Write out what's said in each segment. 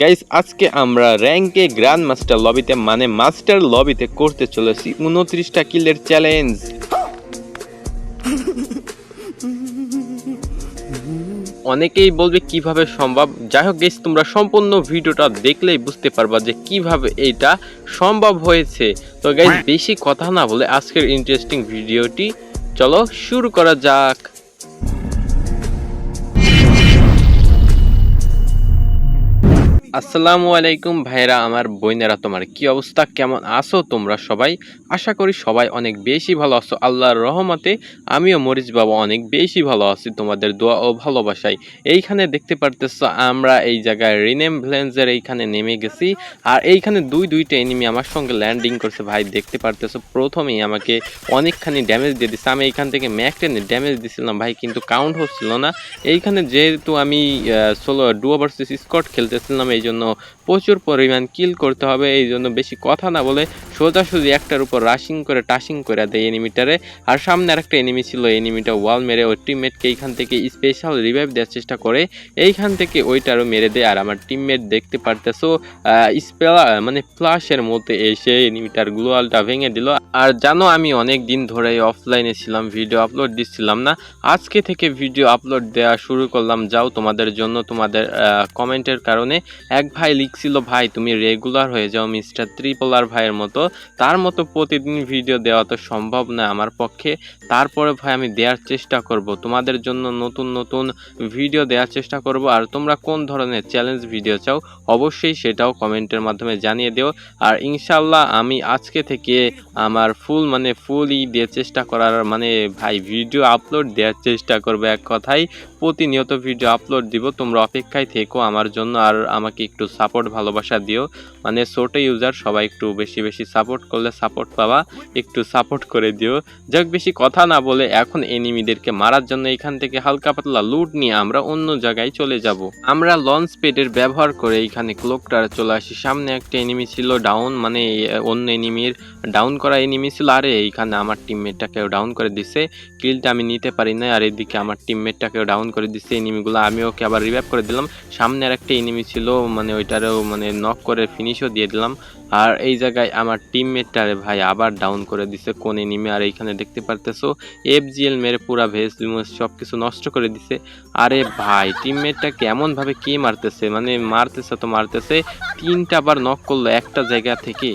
Guys আজকে আমরা র্যাঙ্কে গ্র্যান্ড মাস্টার লবিতে মানে মাস্টার লবিতে করতে চলেছি উনত্রিশটা কিলের চ্যালেঞ্জ অনেকেই বলবে কীভাবে সম্ভব? যাই হোক গেস তোমরা সম্পূর্ণ ভিডিওটা দেখলেই বুঝতে পারবা যে কীভাবে এইটা সম্ভব হয়েছে। তো গাইস বেশি কথা না বলে আজকের ইন্টারেস্টিং ভিডিওটি, চলো শুরু করা যাক। আসসালামু আলাইকুম ভাইরা আমার বোনেরা, তোমার কি অবস্থা? কেমন আছো তোমরা সবাই? আশা করি সবাই অনেক বেশি ভালো আছো। আল্লাহর রহমতে আমিও মরিচ বাবা অনেক বেশি ভালো আছি তোমাদের দোয়া ও ভালোবাসায়। এইখানে দেখতে পারতেছো আমরা এই জায়গায় রিনেম ভ্লেন্সের এইখানে নেমে গেছি। আর এইখানে দুই, দুইটা এনিমি আমার সঙ্গে ল্যান্ডিং করছে। ভাই, দেখতে পারতেছো প্রথমেই আমাকে অনেকখানি ড্যামেজ দিয়ে দিচ্ছে আমি এইখান থেকে ম্যাকটেনে ড্যামেজ দিছিলাম। ভাই, কিন্তু কাউন্ট হচ্ছিল না। এইখানে যেহেতু আমি সোলো ডুও ভার্সেস স্কট খেলতেছিলাম, এই জন্য প্রচুর পরিমাণ কিল করতে হবে, এই জন্য বেশি কথা না বলে সোজাসুজি একটার উপর রাশিং করে টাশিং করে দেয় এনিমিটারে আর সামনে আরেকটা এনিমি ছিল এনিমিটা ওয়াল মেরে ওই টিমমেটকে এইখান থেকে স্পেশাল রিভাইভ দেওয়ার চেষ্টা করে। এইখান থেকে ওইটারও মেরে দেয়, আর আমার টিমমেট দেখতে পারতেছো স্পেলা মানে ফ্লাশের মধ্যে এসে এনিমিটার গ্লোয়ালটা ভেঙে দিল। আর জানো, আমি অনেক দিন ধরে অফলাইনে ছিলাম ভিডিও আপলোড দিচ্ছিলাম না। আজকে থেকে ভিডিও আপলোড দেওয়া শুরু করলাম, যাও তোমাদের জন্য তোমাদের কমেন্টের কারণে। এক ভাই লিখছিল ভাই, তুমি রেগুলার হয়ে যাও মিস্টার ত্রিপলার ভাইয়ের মতো। তার মতো প্রতিদিন ভিডিও দেওয়া তো সম্ভব না আমার পক্ষে। তারপরে ভাই, আমি দেওয়ার চেষ্টা করব। তোমাদের জন্য নতুন নতুন ভিডিও দেওয়ার চেষ্টা করব। আর তোমরা কোন ধরনের চ্যালেঞ্জ ভিডিও চাও, অবশ্যই সেটাও কমেন্টের মাধ্যমে জানিয়ে দিও। আর ইনশাল্লাহ আমি আজকে থেকে আমার ফুল মানে ফুলই দিয়ে চেষ্টা করার মানে ভাই ভিডিও আপলোড দেওয়ার চেষ্টা করব এক কথাই প্রতিনিয়ত ভিডিও আপলোড দিব। তোমরা অপেক্ষায় থেকো আমার জন্য। আর আমাকে একটু সাপোর্ট ভালোবাসা দিও। মানে ছোট ইউজার সবাই একটু বেশি বেশি সাপোর্ট করলে সাপোর্ট পাবা, একটু সাপোর্ট করে দিও। যাক, বেশি কথা না বলে এখন এনিমিদেরকে মারার জন্য এখান থেকে হালকা পাতলা লুট নিয়ে আমরা অন্য জায়গায় চলে যাব। আমরা লঞ্চ পেডের ব্যবহার করে এখানে ক্লোকটার চলে আসি। সামনে একটা এনিমি ছিল ডাউন মানে অন্য এনিমির ডাউন করা এনিমি ছিল। আরে, এইখানে আমার টিমমেটটাকেও ডাউন করে দিছে। কিলটা আমি নিতে পারি না আর এদিকে আমার টিমমেটটাকেও ডাউন করে দিচ্ছে এনিমিগুলো আমি ওকে আবার রিভাইভ করে দিলাম। সামনে আর একটা এনিমি ছিল মানে ওইটারেও মানে নক করে ফিনিশও দিয়ে দিলাম। আর এই জায়গায় আমার টিমমেটটারে ভাই আবার ডাউন করে দিছে কোনে নিমে আর এইখানে দেখতে পারতেছো এফজিএল মেরে পুরা ভেজ সব কিছু নষ্ট করে দিছে। আরে ভাই টিমমেটটা কেমনভাবে কে মারতেছে? মানে মারতেছে তো মারতেছে, তিনটা বার নক করল একটা জায়গা থেকে।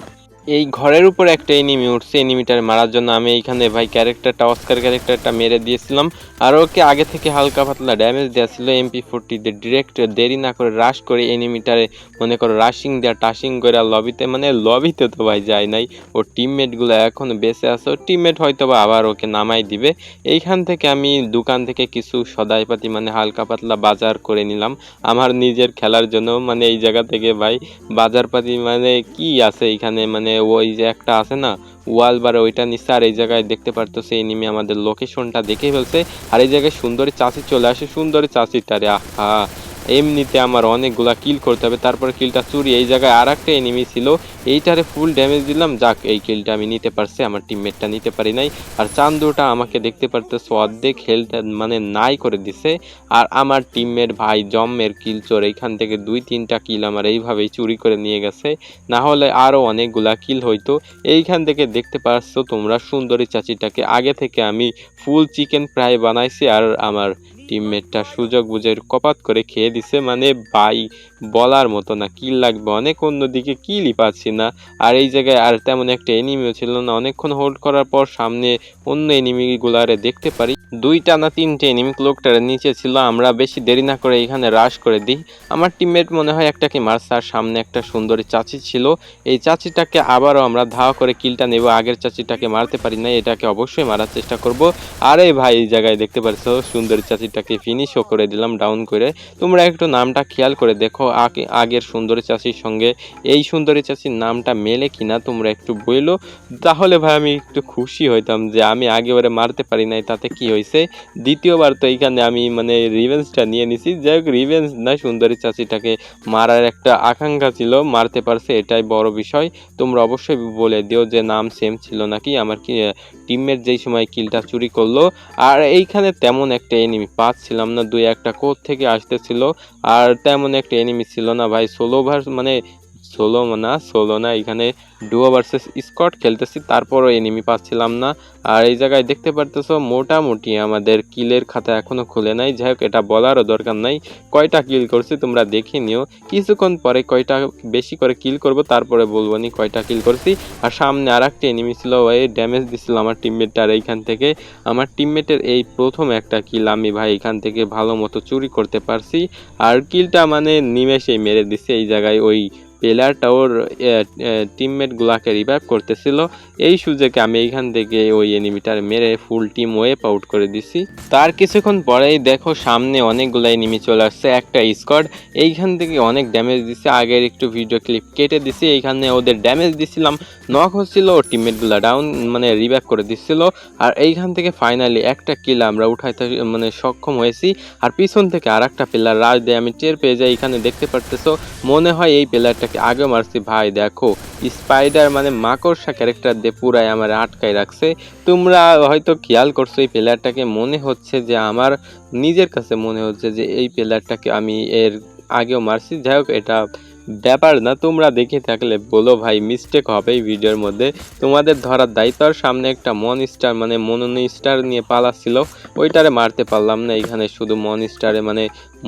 এই ঘরের উপর একটা এনিমি উঠছে এনিমিটার মারার জন্য আমি এইখানে ভাই ক্যারেক্টারটা অস্কার ক্যারেক্টারটা মেরে দিয়েছিলাম। আর ওকে আগে থেকে হালকা পাতলা ড্যামেজ দেওয়া ছিল এমপি ফোরটিতে ডিরেক্ট দেরি না করে রাশ করে এনিমিটারে মনে করো রাশিং দেওয়া টাশিং করে লবিতে মানে লবিতে তো ভাই যায় নাই। ওর টিমমেটগুলো এখন বেঁচে আছে, ওর টিমমেট হয়তো বা আবার ওকে নামাই দিবে। এইখান থেকে আমি দোকান থেকে কিছু সদাইপাতি মানে হালকা পাতলা বাজার করে নিলাম। আমার নিজের খেলার জন্য মানে এই জায়গা থেকে ভাই বাজারপাতি মানে কি আছে এইখানে মানে ওই যে একটা আছে না, ওয়াল বার ওইটা নিচ্ছে আর এই জায়গায় দেখতে পারতো সেই এনিমি আমাদের লোকেশনটা দেখে ফেলছে। আর এই জায়গায় সুন্দরী চাষি চলে আসে, সুন্দরী চাষিটারে, আহা! এমনিতে আমার অনেকগুলা কিল করতে হবে, তারপরে কিলটা চুরি, এই জায়গায় আর একটা এনিমি ছিল, এইটারে ফুল ড্যামেজ দিলাম, যাক, এই কিলটা আমি নিতে পারছি, আমার টিমমেটটা নিতে পারি নাই, আর চান্দুটা আমাকে দেখতে পারতেছে অর্ধেক হেলটা মানে নাই করে দিছে, আর আমার টিমমেট ভাই জম্মের কিল চোর, এইখান থেকে দুই, তিনটা কিল আমার এইভাবেই চুরি করে নিয়ে গেছে, না হলে আরও অনেকগুলা কিল হইতো, এইখান থেকে দেখতে পাচ্ছ তোমরা সুন্দরী চাচিটাকে, আগে থেকে আমি ফুল চিকেন ফ্রাই বানাইছি, আর আমার টিমমেটটা সুযোগ বুঝে কপাত করে খেয়ে দিছে মানে বাই বলার মতো না, কিল লাগবে, অনেক অন্যদিকে কিলই পাচ্ছি না। আর এই জায়গায় আর তেমন একটা এনিমিও ছিল না। অনেকক্ষণ হোল্ড করার পর সামনে অন্য এনিমিগুলারে দেখতে পারি। দুইটা না তিনটে এনিমি ক্লোকটার নিচে ছিল। আমরা বেশি দেরি না করে এখানে রাশ করে দিই। আমার টিমমেট মনে হয় একটাকে মারছে, আর সামনে একটা সুন্দরী চাচি ছিল। এই চাচিটাকে আবারও আমরা ধাওয়া করে কিলটা নেব। আগের চাচিটাকে মারতে পারি না এটাকে অবশ্যই মারার চেষ্টা করব। আরে ভাই, এই জায়গায় দেখতে পারছ, সুন্দরী চাচিটাকে ফিনিশও করে দিলাম ডাউন করে। তোমরা একটু নামটা খেয়াল করে দেখো। আগে আগের সুন্দরী চাচির সঙ্গে এই সুন্দরী চাচির নামটা মেলে কিনা তোমরা একটু বইলো। তাহলে ভাই আমি একটু খুশি হইতাম যে আমি আগে ওরে মারতে পারি নাই, তাতে কি হয়েছে দ্বিতীয়বার তো এইখানে আমি মানে রিভেন্সটা নিয়ে নিছি। যাই হোক রিভেন্স না সুন্দরী চাচিটাকে মারার একটা আকাঙ্ক্ষা ছিল, মারতে পারছে, এটাই বড় বিষয়। তোমরা অবশ্যই বলে দিও যে নাম সেম ছিল নাকি, আমার কি টিমমেট যেই সময় কিলটা চুরি করল, আর এইখানে তেমন একটা এনিমি পাচ্ছিলাম না, দুই একটা কোথ থেকে আসতেছিল, আর তেমন একটা এনিমি ছিল না ভাই। সোলোভার মানে সোলো না সোলো না, এখানে ডুও ভার্সেস স্কট খেলতেছি, তারপরও এনিমি পাচ্ছিলাম না। আর এই জায়গায় দেখতে পারতেছো, মোটামুটি আমাদের কিলের খাতা এখনও খুলে নাই। যাই হোক, এটা বলারও দরকার নাই। কয়টা কিল করছি তোমরা দেখে নিও। কিছুক্ষণ পরে কয়টা বেশি করে কিল করব, তারপরে বলব নি কয়টা কিল করছি। আর সামনে আর একটা এনিমি ছিল ওই ড্যামেজ দিছিল আমার টিমমেটটার এইখান থেকে। আমার টিমমেটের এই প্রথম একটা কিল আমি, ভাই, এখান থেকে ভালো মতো চুরি করতে পারছি। আর কিলটা মানে নিমেষেই মেরে দিছে এই জায়গায় ওই প্লেয়ারটা ওর টিমমেট গুলাকে রিভাইভ করতেছিল। এই সুযোগে আমি এইখান থেকে ওই এনিমিটার মেরে ফুল টিম ওয়েপ আউট করে দিছি। তার কিছুক্ষণ পরেই দেখো সামনে অনেকগুলো এনিমি চলে আসছে, একটা স্কোয়াড এইখান থেকে অনেক ড্যামেজ দিছে। আগের একটু ভিডিও ক্লিপ কেটে দিছি। এইখানে ওদের ড্যামেজ দিছিলাম। নক হচ্ছিল, ও টিমমেটগুলো ডাউন মানে রিব্যাক করে দিচ্ছিল আর এইখান থেকে ফাইনালি একটা কিল আমরা উঠাইতে মানে সক্ষম হয়েছি। আর পিছন থেকে আর একটা প্লেয়ার রাজ দিয়ে আমি টের পেয়ে যাই। এখানে দেখতে পারতেছো, মনে হয় এই প্লেয়ারটাকে আগে মারছি, ভাই, দেখো। স্পাইডার মানে মাকড়সা ক্যারেক্টার দিয়ে পুরাই আমার আটকায় রাখছে। তোমরা হয়তো খেয়াল করছ, এই প্লেয়ারটাকে মনে হচ্ছে যে আমার নিজের কাছে মনে হচ্ছে যে এই প্লেয়ারটাকে আমি এর আগেও মারছি। যাই হোক, এটা ব্যাপার না, তোমরা দেখে থাকলে বলো ভাই মিস্টেক হবে এই ভিডিওর মধ্যে। তোমাদের ধরার দায়িত্ব, আর সামনে একটা মন স্টার মানে মনোনি স্টার নিয়ে পালাচ্ছিল। ওইটারে মারতে পারলাম না, এখানে শুধু মন স্টারে মানে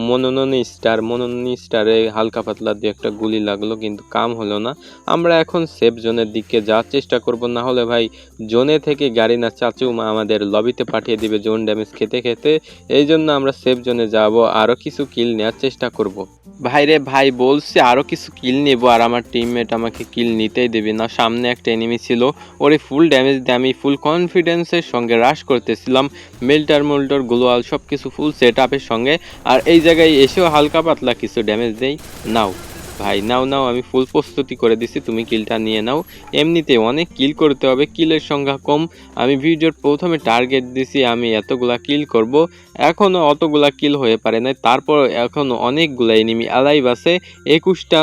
মনোননি স্টার মনোননি স্টারে হালকা পাতলা দিয়ে একটা গুলি লাগল, কিন্তু কাম হলো না। আমরা এখন সেফ জোনের দিকে যাওয়ার চেষ্টা করব, না হলে ভাই জোনে থেকে গাড়ি না চাচু মা আমাদের লবিতে পাঠিয়ে দিবে জোন ড্যামেজ খেতে খেতে। এই জন্য আমরা সেফ জোনে যাব আরও কিছু কিল নেওয়ার চেষ্টা করব। ভাইরে ভাই, বলছে আরও কিছু কিল নেব আর আমার টিমমেট আমাকে কিল নিতেই দেবে। না, সামনে একটা এনিমি ছিল ওরে ফুল ড্যামেজ দিয়ে আমি ফুল কনফিডেন্সের সঙ্গে রাশ করতেছিলাম। মেল্টার মোল্টার গ্লোয়াল সব কিছু ফুল সেট আপের সঙ্গে। আর এই জায়গায় এসেও হালকা পাতলা কিছু ড্যামেজ দেই। নাও। ভাই, নাও নাও, আমি ফুল প্রস্তুতি করে দিছি, তুমি কিলটা নিয়ে নাও। এমনিতে অনেক কিল করতে হবে, কিলের সংখ্যা কম। আমি ভিডিওর প্রথমে টার্গেট দিছি, আমি এতগুলা কিল করব। এখনও অতগুলা কিল হয়ে পারে না তারপর এখনও অনেকগুলা এনিমি অ্যালাইভ আছে। একুশটা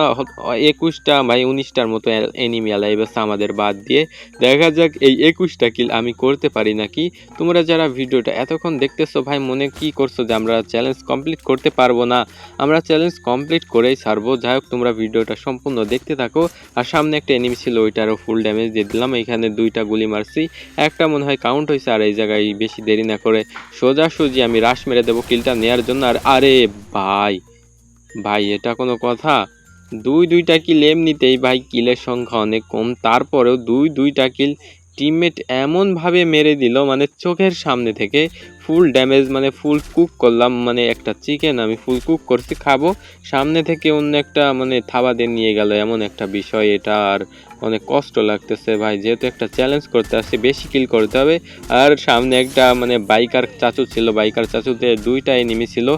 একুশটা ভাই, উনিশটার মতো এনিমি অ্যালাইভ আছে আমাদের বাদ দিয়ে। দেখা যাক এই একুশটা কিল আমি করতে পারি নাকি। তোমরা যারা ভিডিওটা এতক্ষণ দেখতেছো ভাই, মনে কি করছ যে আমরা চ্যালেঞ্জ কমপ্লিট করতে পারব না? আমরা চ্যালেঞ্জ কমপ্লিট করেই ছাড়বো। যাই হোক তোমরা ভিডিওটা সম্পূর্ণ দেখতে থাকো। আর সামনে একটা এনিমি ছিল, ওইটারও ফুল ড্যামেজ দিয়ে দিলাম। এখানে দুইটা গুলি মারছি। একটা মনে হয় কাউন্ট হয়েছে আর এই জায়গায় বেশি দেরি না করে সোজাসুজি আমি রাশ মেরে দেবো কিলটা নেওয়ার জন্য। আর আরে ভাই ভাই, এটা কোনো কথা? দুই দুইটা কিল এমনিতেই, ভাই কিলের সংখ্যা অনেক কম। তারপরেও দুই দুইটা কিল টিমমেট এমনভাবে মেরে দিল মানে চোখের সামনে থেকে। ফুল ড্যামেজ মানে ফুল কুক করলাম মানে একটা চিকেন আমি ফুল কুক করছি, খাব। সামনে থেকে অন্য একটা মানে থাবা দিয়ে নিয়ে গেল, এমন একটা বিষয় এটা, আর অনেক কষ্ট লাগতেছে ভাই। যেহেতু একটা চ্যালেঞ্জ করতে আসছে, বেশি কিল করতে হবে। আর সামনে একটা মানে বাইকার চাচু ছিল বাইকার চাচুতে দুইটা এনিমি ছিল।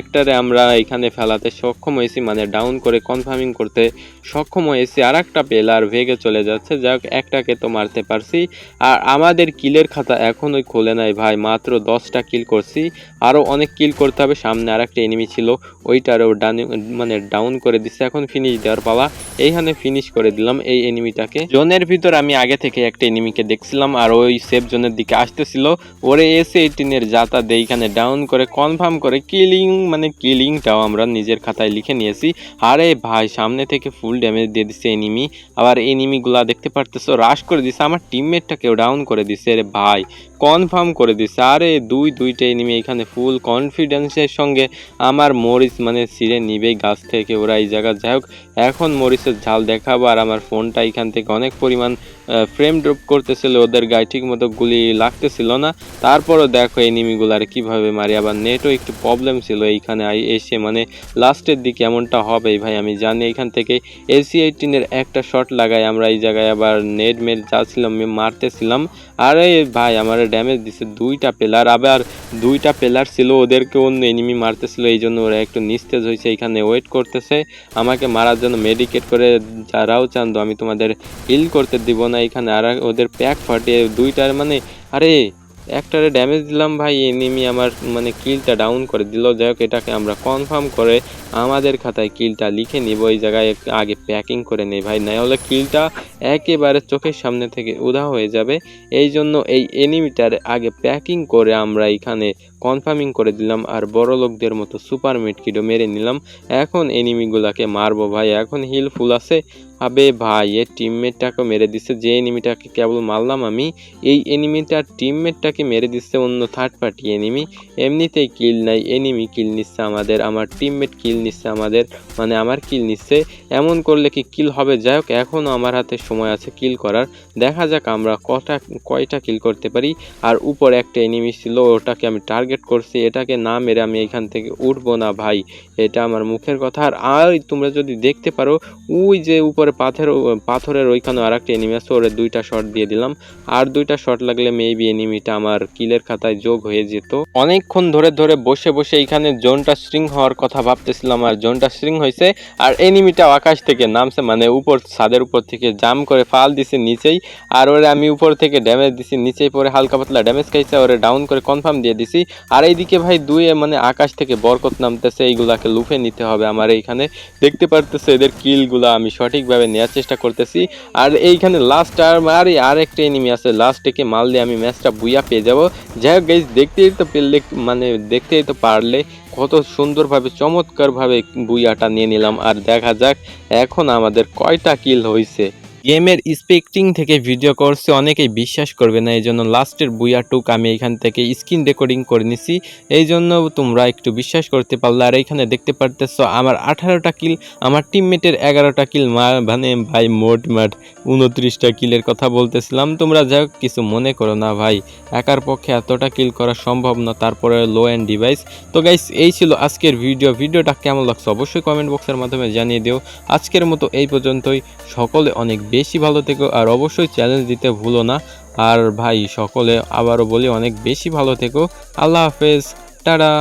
একটারে আমরা এখানে ফেলাতে সক্ষম হয়েছি মানে ডাউন করে কনফার্মিং করতে সক্ষম হয়েছি। আর একটা প্লেয়ার ভেগে চলে যাচ্ছে, যাক, একটাকে তো মারতে পারছি। আর আমাদের কিলের খাতা এখনোই খোলে নাই ভাই, মাত্র দশটা কিল করছি। আরও অনেক কিল করতে হবে। সামনে আর একটা এনিমি ছিল। ওইটারও ডান মানে ডাউন করে দিচ্ছে এখন ফিনিশ দেওয়ার পালা। এইখানে ফিনিশ করে দিলাম এই এনিমিটাকে জোনের ভিতর আমি আগে থেকে একটা এনিমিকে দেখছিলাম। আর ওই সেফ জোনের দিকে আসতেছিল। ওরে এসে এইটিনের যাতা এইখানে ডাউন করে কনফার্ম করে কিলিং মানে কিলিংটাও আমরা নিজের খাতায় লিখে নিয়েছি। আরে ভাই, সামনে থেকে ফুল ড্যামেজ দিয়ে দিচ্ছে এনিমি আবার এনিমিগুলা দেখতে পারতেছো রাশ করে দিছে। আমার টিমমেটটাকেও ডাউন করে দিছে। রে ভাই কনফার্ম করে দিচ্ছে আরে, দুই দুইটাই নিমে এখানে ফুল কনফিডেন্সের সঙ্গে আমার মরিচ মানে সিরে নিবে গাছ থেকে ওরা এই জায়গা। যাই হোক, এখন মরিচের ঝাল দেখাবো আর আমার ফোনটা এখান থেকে অনেক পরিমাণ ফ্রেম ড্রপ করতেছিল, ওদের গায়ে ঠিক মতো গুলি লাগতেছিল না। তারপরও দেখো এনিমিগুলার কীভাবে মারি। আবার নেটও একটু প্রবলেম ছিল এইখানে এসে। মানে লাস্টের দিকে এমনটা হবে ভাই, আমি জানি। এখান থেকে এসি এইটিনের একটা শট লাগাই। আমরা এই জায়গায় আবার নেট মেট যাচ্ছিলাম মারতেছিলাম। আরে ভাই, আমার ড্যামেজ দিছে দুইটা প্লেয়ার আবার দুইটা প্লেয়ার ছিল, ওদেরকে অন্য এনিমি মারতেছিল। এই জন্য ওরা একটু নিস্তেজ হয়েছে এখানে ওয়েট করতেছে। আমাকে মারার জন্য মেডিকেট করে যারাও চান্দো আমি তোমাদের হিল করতে দিব না। এখানে আর ওদের প্যাক ফাটিয়ে দুইটার মানে আরে, একটারে ড্যামেজ দিলাম ভাই এনিমি আমার মানে কিলটা ডাউন করে দিল। যাই হোক, এটাকে আমরা কনফার্ম করে আমাদের খাতায় কিলটা লিখে নিব। এই জায়গায় আগে প্যাকিং করে নেই ভাই। না হলে কিলটা একেবারে চোখের সামনে থেকে উধা হয়ে যাবে। এই জন্য এই এনিমিটার আগে প্যাকিং করে আমরা এখানে কনফার্মিং করে দিলাম আর বড় লোকদের মতো সুপার মিটকিটও মেরে নিলাম। এখন এনিমিগুলাকে মারবো ভাই, এখন হিল ফুল আছে। আবে ভাই এর টিমমেটটাকে মেরে দিচ্ছে যে এনিমিটাকে কেবল মারলাম আমি, এই এনিমিটার টিমমেটটাকে মেরে দিচ্ছে অন্য থার্ড পার্টি এনিমি এমনিতেই কিল নাই এনিমি কিল নিচ্ছে আমাদের, আমার টিমমেট কিল নিচ্ছে আমাদের মানে আমার কিল নিচ্ছে। এমন করলে কি কিল হবে? যাই হোক এখনও আমার হাতে সময় আছে কিল করার। দেখা যাক আমরা কটা, কয়টা কিল করতে পারি। আর উপর একটা এনিমি ছিল, ওটাকে আমি টার্গেট করছি, এটাকে না মেরে আমি এখান থেকে উঠবো না ভাই। এটা আমার মুখের কথা। আর আর তোমরা যদি দেখতে পারো, ওই যে উপরে পাথর, পাথরের ওইখানে আর একটা এনিমি আছে, ওরে দুইটা শট দিয়ে দিলাম। আর দুইটা শট লাগলে মেবি এনিমিটা আমার কিলের খাতায় যোগ হয়ে যেত। অনেকক্ষণ ধরে ধরে বসে বসে এখানে জোনটা স্ট্রিং হওয়ার কথা ভাবতেছিলাম, আর জোনটা স্ট্রিং হয়েছে, আর এনিমিটা আকাশ থেকে নামছে মানে উপর, ছাদের উপর থেকে জাম করে ফাল দিছে নিচেই। আর ওরে আমি উপর থেকে ড্যামেজ দিছি, নিচেই পরে হালকা পাতলা ড্যামেজ খাইছে, ওরে ডাউন করে কনফার্ম দিয়ে দিছি। আর এইদিকে ভাই দুয়ে মানে আকাশ থেকে বরকত নামতেছে, এইগুলাকে লুফে নিতে হবে। আমার এইখানে দেখতে পারতেছে এদের কিলগুলো, আমি সঠিকভাবে নেওয়ার চেষ্টা করতেছি। আর এইখানে লাস্ট আর আর আর একটা এনিমি আছে লাস্টে মাল দিয়ে আমি ম্যাচটা বুইয়া পেয়ে যাব। যাই হোক গাইজ দেখতেই তো পেলে মানে দেখতেই তো পারলে, কত সুন্দরভাবে, চমৎকারভাবে বুইয়াটা নিয়ে নিলাম। আর দেখা যাক, এখন আমাদের কয়টা কিল হয়েছে গেমের স্পেক্টিং থেকে ভিডিও করছে, অনেকেই বিশ্বাস করবে না এই জন্য লাস্টের বুয়া টুক আমি এখান থেকে স্ক্রিন রেকর্ডিং করে নিছি। এই জন্য তোমরা একটু বিশ্বাস করতে পারলে, আর এখানে দেখতে পারতেছ আমার আঠারোটা কিল, আমার টিমমেটের এগারোটা কিল মানে ভাই মোট মাঠ উনত্রিশটা কিলের কথা বলতেছিলাম। তোমরা যাই কিছু মনে করো না ভাই, একার পক্ষে এতটা কিল করা সম্ভব না, তারপরে লো অ্যান্ড ডিভাইস তো গাইস এই ছিল আজকের ভিডিও ভিডিওটা কেমন লাগছে অবশ্যই কমেন্ট বক্সের মাধ্যমে জানিয়ে দিও। আজকের মতো এই পর্যন্তই। সকলে অনেক বেশি ভালো থেকো, আর অবশ্যই চ্যালেঞ্জ দিতে ভুলো না। আর ভাই, সকলে আবারও বলি, অনেক বেশি ভালো থেকো। আল্লাহ হাফেজ, টাটা।